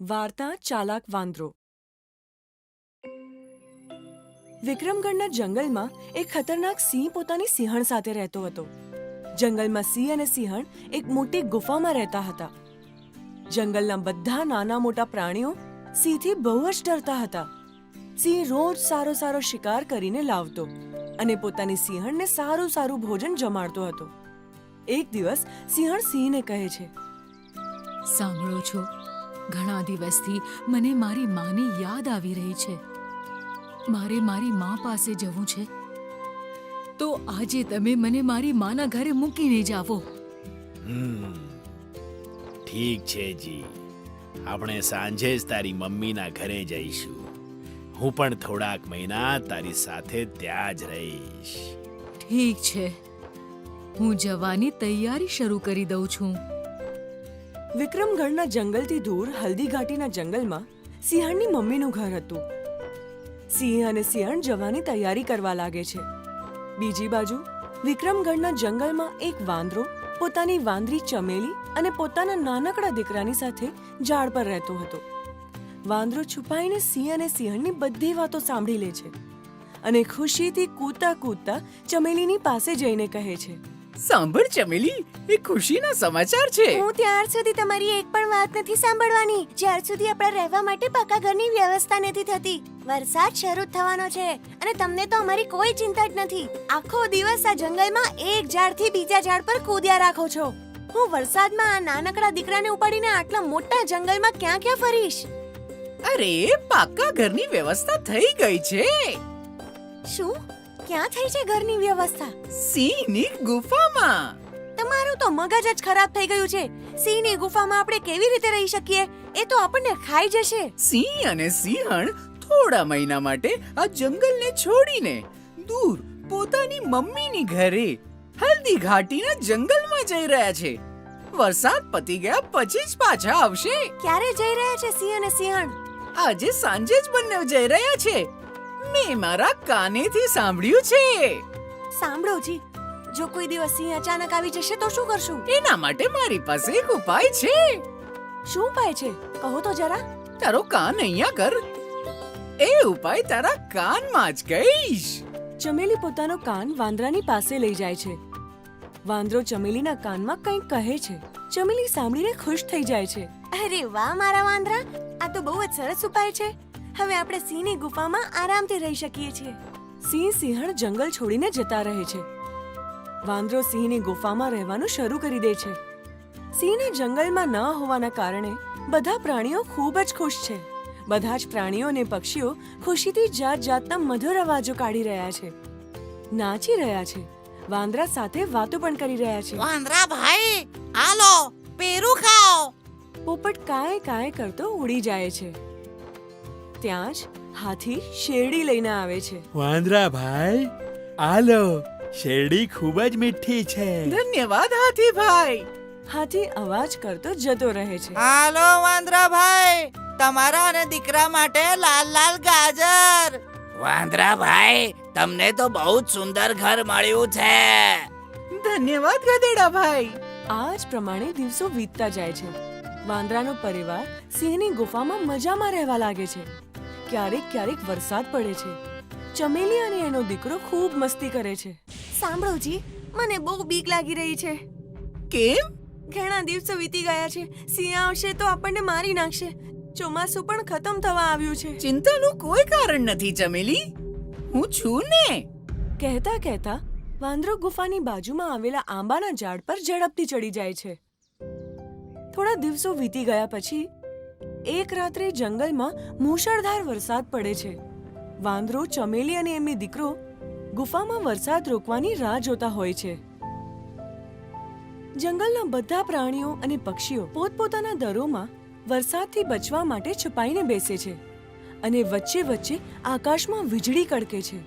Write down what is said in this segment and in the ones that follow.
વાર્તા ચાલાક વાંદરો. વિક્રમગઢના જંગલમાં એક ખતરનાક સિંહ પોતાની સિંહણ સાથે રહેતો હતો. જંગલમાં સિંહ અને સિંહણ એક મોટી ગુફામાં રહેતા હતા. જંગલના બધા નાના મોટા પ્રાણીઓ સિંહથી બહુ જ ડરતા હતા. સિંહ રોજ સારો સારો શિકાર કરીને લાવતો અને પોતાની સિંહણને સારું સારું ભોજન જમાડતો હતો. એક દિવસ સિંહણ સિંહને કહે છે, સાંભળો છો ઘણા દિવસથી મને મારી માની યાદ આવી રહી છે. મારે મારી મા પાસે જવું છે. તો આજે તમે મને મારી માના ઘરે મૂકીને જાવો ઠીક છે જી. આપણે સાંજે જ તારી મમ્મીના ઘરે જઈશું. હું પણ થોડાક મહિના તારી સાથે ત્યાં જ રહીશ. ઠીક છે. હું જવાની તૈયારી શરૂ કરી દઉં છું. વિક્રમગઢના જંગલથી દૂર હલ્દી ઘાટીના જંગલમાં સિંહણની મમ્મીનું ઘર હતું. સિંહ અને સિંહણ જવાની તૈયારી કરવા લાગે છે. બીજી બાજુ, વિક્રમગઢના જંગલમાં એક વાંદરો પોતાની વાંદરી ચમેલી અને પોતાના નાનકડા દીકરાની સાથે ઝાડ પર રહેતો હતો. વાંદરો છુપાઈને સિંહ અને સિંહણની બધી વાતો સાંભળી લે છે અને ખુશીથી કૂદતા કૂદતા ચમેલીની પાસે જઈને કહે છે સાંભળ ચમેલી એ ખુશીના સમાચાર છે. હું ત્યાર સુધી તમારી એક પણ વાત નથી સાંભળવાની. જ્યાર સુધી આપણા રહેવા માટે પાકા ઘરની વ્યવસ્થા નથી થતી. વરસાદ શરૂ થવાનો છે અને તમને તો અમારી કોઈ ચિંતા જ નથી. આખો દિવસ આ જંગલમાં એક ઝાડથી બીજા ઝાડ પર કૂદ્યા રાખો છો. હું વરસાદમાં આ નાનકડા દીકરાને ઉપાડીને આટલા મોટા જંગલમાં ક્યાં ક્યાં ફરીશ? અરે પાકા ઘરની વ્યવસ્થા થઈ ગઈ છે. શું? ક્યાં થઈ છે ઘરની વ્યવસ્થા? સિંહની ગુફામાં. તમારું તો મગજ જ ખરાબ થઈ ગયું છે. સિંહની ગુફામાં આપણે કેવી રીતે રહી શકીએ? એ તો આપણને ખાઈ જશે. સિંહ અને સિંહણ થોડા મહિના માટે આ જંગલને છોડીને દૂર પોતાની મમ્મીની ઘરે હલ્દી ઘાટીના જંગલમાં જઈ રહ્યા છે. વરસાદ પતી ગયા પછી જ પાછા આવશે. ક્યારે જઈ રહ્યા છે સિંહ અને સિંહણ? આજે સાંજે જ બંને જઈ રહ્યા છે. મેં મારા કાનેથી સાંભળ્યું છે. સાંભળો જી. જો કોઈ દિવસ સિંહ અચાનક આવી જશે તો શું કરશું? એના માટે મારી પાસે એક ઉપાય છે. શું ઉપાય છે? કહો તો જરા. તારો કાન અહીંયા કર. એ ઉપાય તારા કાનમાં જ કહીશ. ચમેલી પોતાનો કાન વાંદરાની પાસે લઈ જાય છે. વાંદરો ચમેલીના કાનમાં કંઈક કહે છે. ચમેલી સાંભળીને ખુશ થઈ જાય છે. અરે વાહ મારા વાંદરા આ તો બહુ જ સરસ ઉપાય છે. હવે આપણે સિંહની ગુફામાં આરામથી રહી શકીએ છીએ. સિંહ સિંહણ જંગલ છોડીને જતા રહે છે. વાંદરો સિંહની ગુફામાં રહેવાનું શરૂ કરી દે છે. સિંહને જંગલમાં ન હોવાના કારણે બધા પ્રાણીઓ ખૂબ જ ખુશ છે. બધા જ પ્રાણીઓ અને પક્ષીઓ ખુશીથી જાત જાતના મધુર અવાજો કાઢી રહ્યા છે. નાચી રહ્યા છે. વાંદરા સાથે વાતો પણ કરી રહ્યા છે. વાંદરા ભાઈ હાલો પેરું ખાઓ. પોપટ કાય કાય કરતો ઉડી જાય છે. ત્યાં જ હાથી શેરડી લઈને આવે છે. વાંદરા ભાઈ આલો શેરડી ખૂબ જ મીઠી છે. ધન્યવાદ હાથીભાઈ હાથી અવાજ કરતો જતો રહે છે. હાલો વાંદરા ભાઈ તમારા અને દીકરા માટે લાલ લાલ ગાજર. વાંદરા ભાઈ તમને તો બહુ જ સુંદર ઘર મળ્યું છે. ધન્યવાદ ગધેડા ભાઈ. આ જ પ્રમાણે દિવસો વીતતા જાય છે. વાંદરાનો પરિવાર સિંહની ગુફામાં મજામાં રહેવા લાગે છે. ક્યારેક ક્યારેક વરસાદ પડે છે. ચમેલી અને એનો દીકરો ખૂબ મસ્તી કરે છે. સાંભળો જી મને બહુ બીક લાગી રહી છે. કેમ? ઘણા દિવસો વીતી ગયા છે. સિંહ આવશે તો આપણને મારી નાખશે. ચોમાસું પણ ખતમ થવા આવ્યું છે. ચિંતાનું કોઈ કારણ નથી ચમેલી. હું છું ને. કહેતા કહેતા વાંદરો ગુફાની બાજુમાં આવેલા આંબાના ઝાડ પર ઝડપથી ચડી જાય છે. થોડા દિવસો વીતી ગયા પછી એક રાત્રે જંગલમાં મુશળધાર વરસાદ પડે છે. વાંદરો ચમેલી અને એમની દીકરો ગુફામાં વરસાદ રોકવાની રાહ જોતા હોય છે. જંગલના બધા પ્રાણીઓ અને પક્ષીઓ પોતપોતાના દરોમાં વરસાદથી બચવા માટે છુપાઈને બેસે છે અને વચ્ચે વચ્ચે આકાશમાં વીજળી કડકે છે.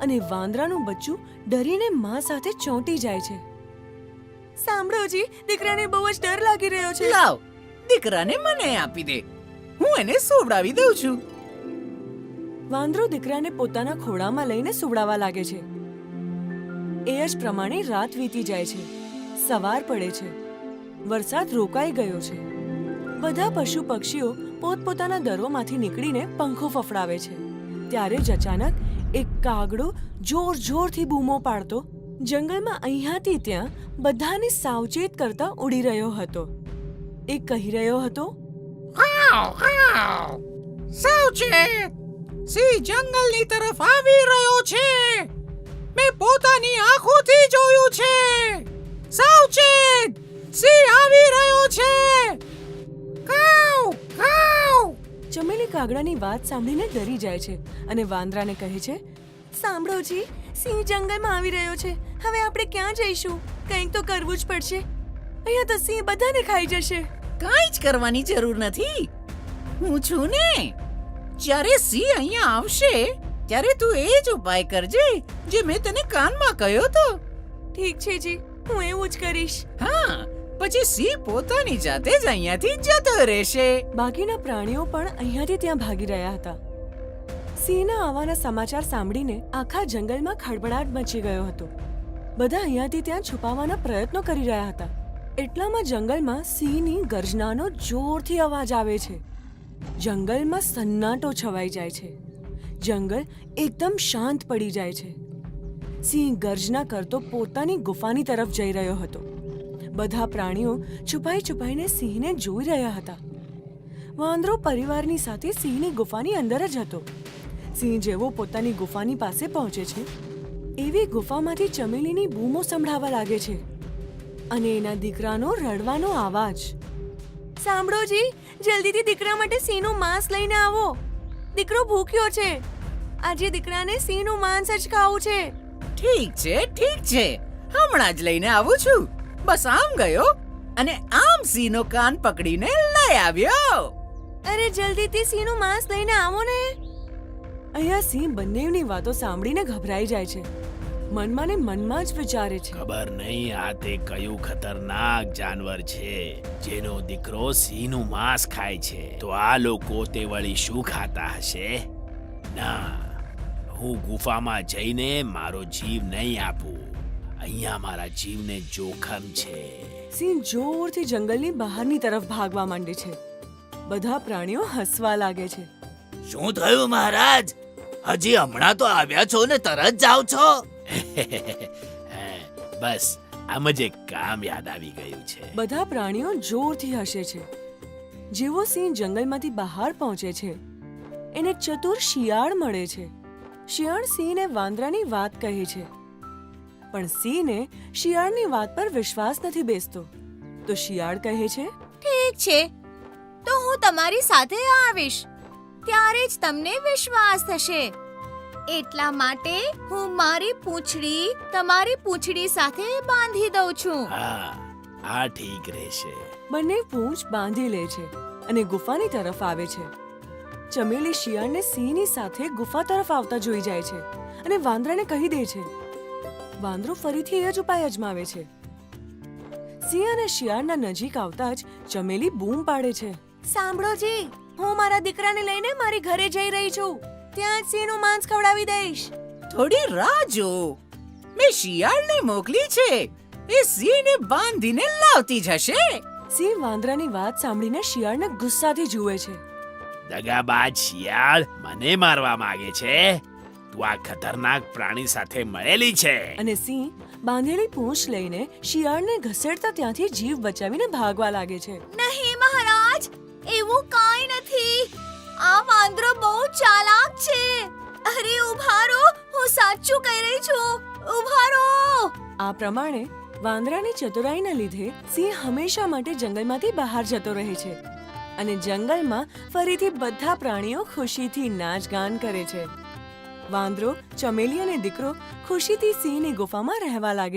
અને વાંદરાનું બચ્ચું ડરીને માં સાથે ચોંટી જાય છે. સાંભળો જી દીકરાને બહુ જ ડર લાગી રહ્યો છે. લાવ. દીકરાને મને આપી દે. હું એને સોવડાવી દઉં છું. વાંદરો દીકરાને પોતાના ખોળામાં લઈને સુવડાવવા લાગે છે. એ જ પ્રમાણે રાત વીતી જાય છે. સવાર પડે છે. વરસાદ રોકાઈ ગયો છે. બધા પશુ પક્ષીઓ પોતપોતાના દરોમાંથી નીકળીને પંખો ફફડાવે છે. ત્યારે જ અચાનક એક કાગડો જોર જોરથી બૂમો પાડતો જંગલમાં અહીંયાથી ત્યાં બધાને સાવચેત કરતા ઉડી રહ્યો હતો. એ કહી રહ્યો હતો? સાવચેત સિંહ જંગલની તરફ આવી રહ્યો છે. મેં પોતાની આંખોથી જોયું છે. સાવચેત સિંહ આવી રહ્યો છે. કાવ કાવ ચમેલી કાગડાની વાત સાંભળીને ડરી જાય છે અને વાંદરાને કહે છે સાંભળો જી સિંહ જંગલમાં આવી રહ્યો છે. હવે આપણે ક્યાં જઈશું? કંઈક તો કરવું જ પડશે. અહીંયા તો સિંહ બધાને ખાઈ જશે. કાંઈ જ કરવાની જરૂર નથી. હું છું ને. જ્યારે સિંહ અહીંયા આવશે ત્યારે તું એ જ ઉપાય કરજે જે મેં તને કાનમાં કહ્યો તો. ઠીક છે જી હું એવું જ કરીશ. હા પછી સિંહ પોતાની જાતે જ અહીંયાથી જતો રહેશે. બાકીના પ્રાણીઓ પણ અહીંયાથી ત્યાં ભાગી રહ્યા હતા. સિંહના આવવાના સમાચાર સાંભળીને આખા જંગલમાં ખળબળાટ મચી ગયો હતો. બધા અહીંયાથી ત્યાં છુપાવવાના પ્રયત્નો કરી રહ્યા હતા. એટલામાં જંગલમાં સિંહની ગર્જનાનો જોરથી અવાજ આવે છે. જંગલમાં સન્નાટો છવાઈ જાય છે. જંગલ એકદમ શાંત પડી જાય છે. સિંહ ગર્જના કરતો પોતાની ગુફાની તરફ જઈ રહ્યો હતો. બધા પ્રાણીઓ છુપાઈ છુપાઈને સિંહને જોઈ રહ્યા હતા. વાંદરો પરિવારની સાથે સિંહની ગુફાની અંદર જ હતો. સિંહ જેવો પોતાની ગુફાની પાસે પહોંચે છે. એવી ગુફામાંથી ચમેલીની બૂમો સંભળાવા લાગે છે. અને એના દીકરાનો રડવાનો અવાજ સાંભળો જી જલ્દીથી દીકરા માટે સિંહનું માંસ લઈને આવો. દીકરો ભૂખ્યો છે. આજે દીકરાને સિંહનું માંસ જ ખાવું છે. ઠીક છે ઠીક છે. હમણાં જ લઈને આવું છું. બસ આમ ગયો અને આમ સિંહનો કાન પકડીને લઈ આવ્યો. અરે જલ્દીથી સિંહનું માંસ લઈને આવો ને. અહીંયા સિંહ બંનેની વાતો સાંભળીને ગભરાઈ જાય છે. મનમાં ને મનમાં જ વિચારે છે. ખબર નહીં આ તે કયું ખતરનાક જાનવર છે જેનો દીકરો સિંહનું માંસ ખાય છે. તો આ લોકો તે વળી શું ખાતા હશે? ના હું ગુફામાં જઈને મારો જીવ નહીં આપું. અહીંયા મારા જીવને જોખમ છે. સિંહ જોરથી જંગલની બહારની તરફ ભાગવા માંડે છે. બધા પ્રાણીઓ હસવા લાગે છે. શું થયું મહારાજ? હજી હમણાં તો આવ્યા છો ને તરત જાવ છો? બસ આમ જ એક કામ યાદ આવી ગયું છે. બધા પ્રાણીઓ જોરથી હસે છે. જેવો સિંહ જંગલમાંથી બહાર પહોંચે છે એને ચતુર શિયાળ મળે છે. શિયાળ સિંહને વાંદરાની વાત કહે છે. પણ સિંહને શિયાળની વાત પર વિશ્વાસ નથી બેસતો. તો શિયાળ કહે છે ઠીક છે તો હું તમારી સાથે આવીશ. ત્યારે જ તમને વિશ્વાસ થશે. એટલા માટે હું મારી પૂંછડી તમારી પૂંછડી સાથે બાંધી દઉં છું. હા આ ઠીક રહેશે. બંને પૂંછ બાંધી લે છે અને ગુફાની તરફ આવે છે. ચમેલી શિયાળને સિંહની સાથે ગુફા તરફ આવતા જોઈ જાય છે અને વાંદરાને કહી દે છે વાંદરો ફરીથી એ જ ઉપાય અજમાવે છે. સિંહ અને શિયાળના નજીક આવતા જ ચમેલી બૂમ પાડે છે. સાંભળો જી હું મારા દીકરાને લઈને મારી ઘરે જઈ રહી છું. ત્યાં જ સિંહનું માંસ ખવડાવી દઈશ. થોડી રાહ જો મેં શિયાળને મોકલી છે. એ સિંહને બાંધીને લાવતી જશે સિંહ વાંદરાની વાત સાંભળીને શિયાળને ગુસ્સાથી જુએ છે. દગાબાજ શિયાળ મને મારવા માંગે છે. તું આ ખતરનાક પ્રાણી સાથે મળેલી છે. અને સિંહ બાંધેલી પૂંછ લઈને શિયાળને ઘસેડતા ત્યાંથી જીવ બચાવીને ભાગવા લાગે છે. નહીં મહારાજ એવું કાંઈ નથી. આ વાંદરો બહુ ચાલાક છે. અરે, ઉભારો, હું સાચું કહી રહી છું. ઉભારો! આ પ્રમાણે, વાંદરાની ચતુરાઈના લીધે સિંહ હંમેશા માટે જંગલમાંથી બહાર જતો રહે છે અને જંગલમાં ફરીથી બધા પ્રાણીઓ ખુશીથી નાચગાન કરે છે. વાંદરો, ચમેલી અને દીકરો ખુશીથી સિંહની ગુફામાં રહેવા લાગે